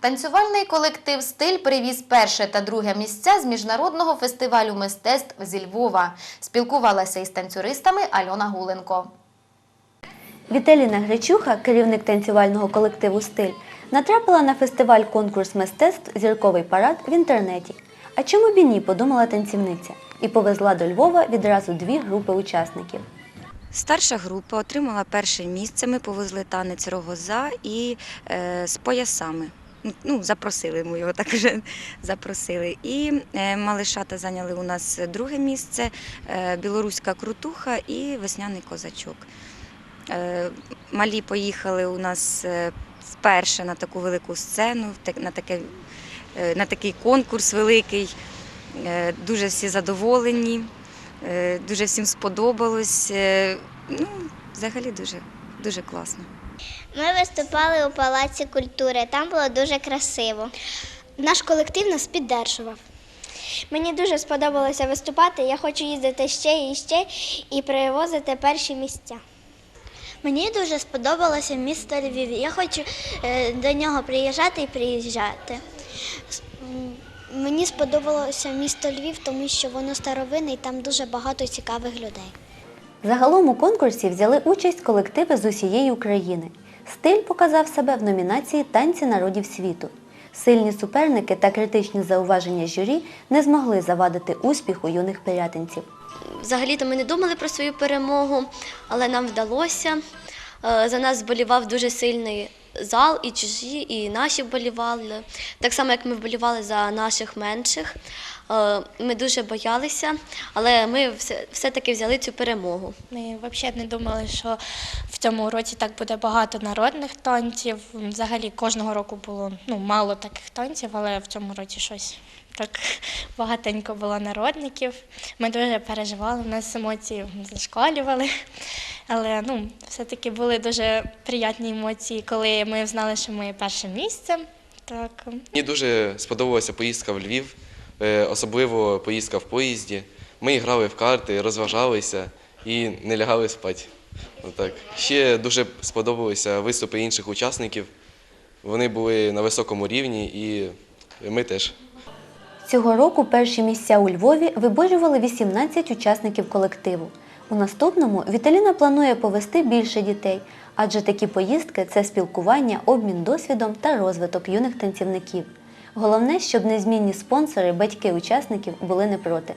Танцювальний колектив Стиль привіз перше та друге місця з міжнародного фестивалю мистецтв зі Львова. Спілкувалася із танцюристами Альона Гуленко. Віталіна Гречуха, керівник танцювального колективу Стиль, натрапила на фестиваль конкурс мистецтв Зірковий парад в інтернеті. А чому б і ні, подумала танцівниця, і повезла до Львова відразу дві групи учасників. Старша група отримала перше місце. Ми повезли танець рогоза і е, з поясами. Ну, запросили ми його так вже запросили. І е, малишата зайняли у нас друге місце, е, білоруська крутуха і весняний козачок. Е, малі поїхали у нас вперше на таку велику сцену, на, таке, на такий конкурс великий. Дуже всі задоволені, дуже всім сподобалось. Ну, взагалі дуже, дуже класно. Ми виступали у Палаці культури. Там було дуже красиво. Наш колектив нас піддержував. Мені дуже сподобалося виступати. Я хочу їздити ще і ще і привозити перші місця. Мені дуже сподобалося місто Львів. Я хочу е, до нього приїжджати і приїжджати. Мені сподобалося місто Львів, тому що воно старовинне і там дуже багато цікавих людей. Загалом у конкурсі взяли участь колективи з усієї України. Стиль показав себе в номінації Танці народів світу. Сильні суперники та критичні зауваження журі не змогли завадити успіху юних пирятинців. Взагалі-то ми не думали про свою перемогу, але нам вдалося. Е, За нас зболівав дуже сильний зал, і чужі, і наші вболівали. Так само, як ми вболівали за наших менших. Е, Ми дуже боялися, але ми все- все-таки взяли цю перемогу. Ми взагалі не думали, що в цьому році так буде багато народних танців. Взагалі кожного року було ну, мало таких танців, але в цьому році щось так багатенько було народників. Ми дуже переживали, у нас емоції зашкалювали. Але ну, все-таки були дуже приємні емоції, коли ми знали, що ми перше місце. Так. Мені дуже сподобалася поїздка в Львів, е, особливо поїздка в поїзді. Ми грали в карти, розважалися і не лягали спати. Отак. Ще дуже сподобалися виступи інших учасників. Вони були на високому рівні і ми теж. Цього року перші місця у Львові виборювали 18 учасників колективу. У наступному Віталіна планує повести більше дітей, адже такі поїздки це спілкування, обмін досвідом та розвиток юних танцівників. Головне, щоб незмінні спонсори, батьки учасників були не проти.